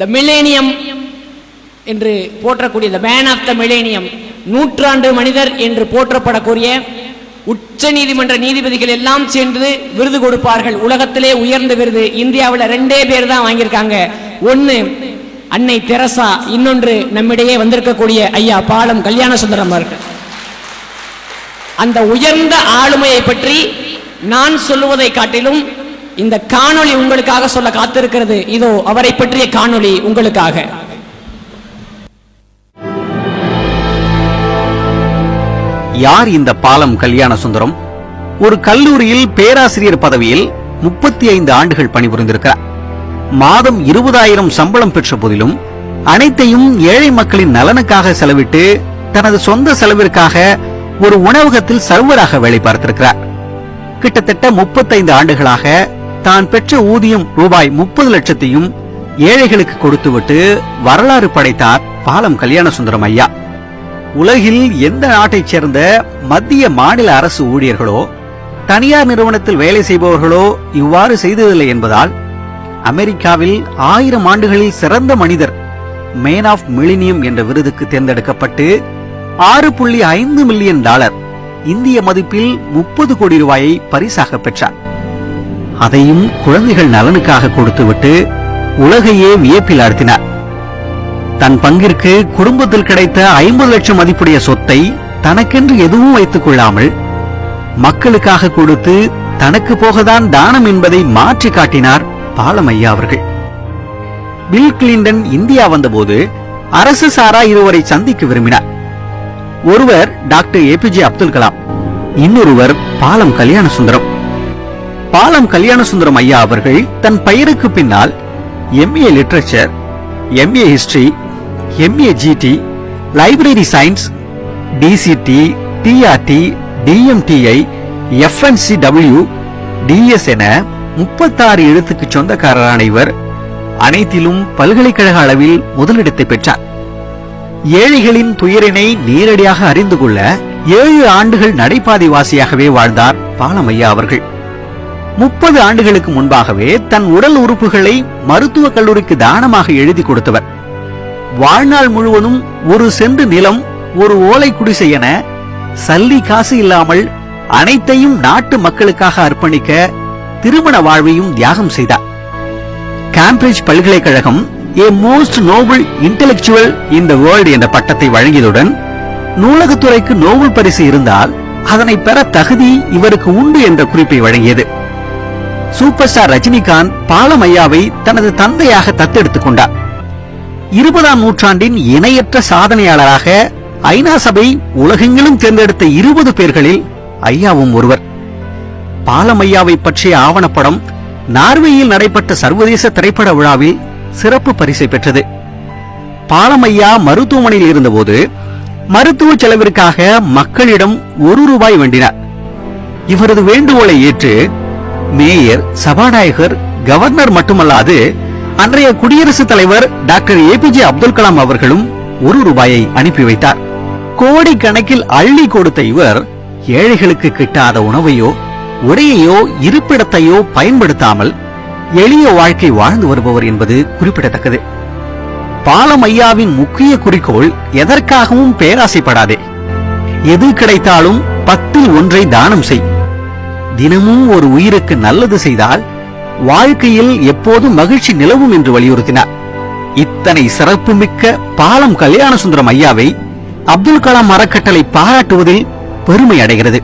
த millennium என்று போற்றக்கூடிய the man of the millennium நூற்றாண்டு மனிதர் என்று போற்றப்படக்கூடிய உச்ச நீதிமன்ற நீதிபதிகள் எல்லாம் சேர்ந்து விருது கொடுப்பார்கள். உலகத்திலே உயர்ந்த விருது. இந்தியாவில் ரெண்டே பேர் தான் வாங்கியிருக்காங்க. ஒன்னு அன்னை தெரசா இன்னொன்று நம்மிடையே வந்திருக்கக்கூடிய ஐயா பாலம் கல்யாண சுந்தரம் அவர்கள். அந்த உயர்ந்த ஆளுமையை பற்றி நான் சொல்லுவதை காட்டிலும் இந்த காணொளி உங்களுக்காக சொல்ல காத்திருக்கிறது. இதோ அவரை பற்றிய காணொளி உங்களுக்காக. யார் இந்த பாலம் கல்யாண சுந்தரம் ஒரு கல்லூரியில் பேராசிரியர் பதவியில் முப்பத்தி ஐந்து ஆண்டுகள் பணிபுரிந்திருக்கிறார். மாதம் இருபதாயிரம் சம்பளம் பெற்ற போதிலும் அனைத்தையும் ஏழை மக்களின் நலனுக்காக செலவிட்டு தனது சொந்த செலவிற்காக ஒரு உணவகத்தில் சர்வராக வேலை பார்த்திருக்கிறார். கிட்டத்தட்ட முப்பத்தைந்து ஆண்டுகளாக தான் பெற்ற ஊதியம் ரூபாய் முப்பது லட்சத்தையும் ஏழைகளுக்கு கொடுத்துவிட்டு வரலாறு படைத்தார் பாலம் கல்யாண சுந்தரம் ஐயா. உலகில் எந்த நாட்டைச் சேர்ந்த மத்திய மாநில அரசு ஊழியர்களோ தனியார் நிறுவனத்தில் வேலை செய்பவர்களோ இவ்வாறு செய்ததில்லை என்பதால் அமெரிக்காவில் ஆயிரம் ஆண்டுகளில் சிறந்த மனிதர் மேன் ஆஃப் மிலினியம் என்ற விருதுக்கு தேர்ந்தெடுக்கப்பட்டு ஆறு புள்ளி ஐந்து மில்லியன் டாலர் இந்திய மதிப்பில் முப்பது கோடி ரூபாயை பரிசாக பெற்றார். அதையும் குழந்தைகள் நலனுக்காக கொடுத்துவிட்டு உலகையே வியப்பில் ஆழ்த்தினார். தன் பங்கிற்கு குடும்பத்தில் கிடைத்த ஐம்பது லட்சம் மதிப்புடைய சொத்தை தனக்கென்று எதுவும் வைத்துக் கொள்ளாமல் மக்களுக்காக கொடுத்து தனக்கு போகதான் தானம் என்பதை மாற்றி காட்டினார் பாலமையா அவர்கள். பில் கிளின்டன் இந்தியா வந்தபோது அரசு சாரா இருவரை சந்திக்க விரும்பினார். ஒருவர் டாக்டர் ஏபிஜே அப்துல் கலாம் இன்னொருவர் பாலம் கல்யாண சுந்தரம் பாலம் கல்யாண சுந்தரம் ஐயா அவர்கள் தன் பெயருக்கு பின்னால் MA literature MA history MA GD library science DCT DRT DMTI FNC W DS என முப்பத்தாறு எழுத்துக்கு சொந்தக்காரரான இவர் அனைத்திலும் பல்கலைக்கழக அளவில் முதலிடத்தை பெற்றார். ஏழைகளின் துயரினை நேரடியாக அறிந்து கொள்ள ஏழு ஆண்டுகள் நடைபாதைவாசியாகவே வாழ்ந்தார் பாலமையா அவர்கள். முப்பது ஆண்டுகளுக்கு முன்பாகவே தன் உடல் உறுப்புகளை மருத்துவக் கல்லூரிக்கு தானமாக எழுதி கொடுத்தவர். வாழ்நாள் முழுவதும் ஒரு சென்று நிலம் ஒரு ஓலை குடிசை என சல்லி காசு இல்லாமல் அனைத்தையும் நாட்டு மக்களுக்காக அர்ப்பணிக்க திருமண வாழ்வையும் தியாகம் செய்தார். கேம்பிரிட்ஜ் பல்கலைக்கழகம் a most noble intellectual in the world என்ற பட்டத்தை வழங்கியதுடன் நூலகத்துறைக்கு நோபல் பரிசு இருந்தால் அதனை பெற தகுதி இவருக்கு உண்டு என்ற குறிப்பை வழங்கியது. சூப்பர் ஸ்டார் ரஜினிகாந்த் பாலமையாவை தனது தந்தையாக தத்தெடுத்துக் கொண்டார். இருபதாம் நூற்றாண்டின் இணையற்ற சாதனையாளராக ஐநா சபை உலகெங்கிலும் தேர்ந்தெடுத்த இருபது பேர்களில் ஐயாவும் ஒருவர். பாலமையாவை பற்றிய ஆவணப்படம் நார்வேயில் நடைபெற்ற சர்வதேச திரைப்பட விழாவில் சிறப்பு பரிசை பெற்றது. பாலமையா மருத்துவமனையில் இருந்தபோது மருத்துவ செலவிற்காக மக்களிடம் ஒரு ரூபாய் வேண்டினார். இவரது வேண்டுகோளை ஏற்று மேயர் சபாநாயகர் கவர்னர் மட்டுமல்லாது அன்றைய குடியரசுத் தலைவர் டாக்டர் ஜே அப்துல் கலாம் அவர்களும் ஒரு ரூபாயை அனுப்பி வைத்தார். கோடிக்கணக்கில் அள்ளி கொடுத்த இவர் ஏழைகளுக்கு கிட்டாத உணவையோ உடையையோ இருப்பிடத்தையோ பயன்படுத்தாமல் எளிய வாழ்க்கை வாழ்ந்து வருபவர் என்பது குறிப்பிடத்தக்கது. பாலமையாவின் முக்கிய குறிக்கோள் எதற்காகவும் பேராசைப்படாதே. எது கிடைத்தாலும் பத்தில் ஒன்றை தானம் செய். தினமும் ஒரு உயிருக்கு நல்லது செய்தால் வாழ்க்கையில் எப்போதும் மகிழ்ச்சி நிலவும் என்று வலியுறுத்தினார். இத்தனை சிறப்புமிக்க பாலம் கல்யாண சுந்தரம் ஐயாவை அப்துல் கலாம் அறக்கட்டளை பாராட்டுவதில் பெருமை அடைகிறது.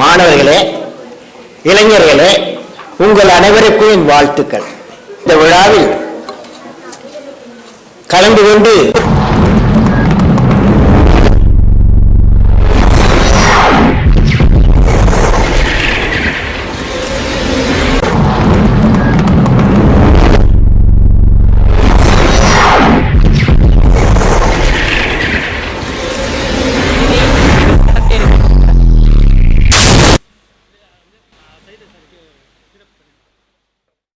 மாணவர்களே இளைஞர்களே உங்கள் அனைவருக்கும் என் வாழ்த்துக்கள். இந்த விழாவில் கலந்து கொண்டு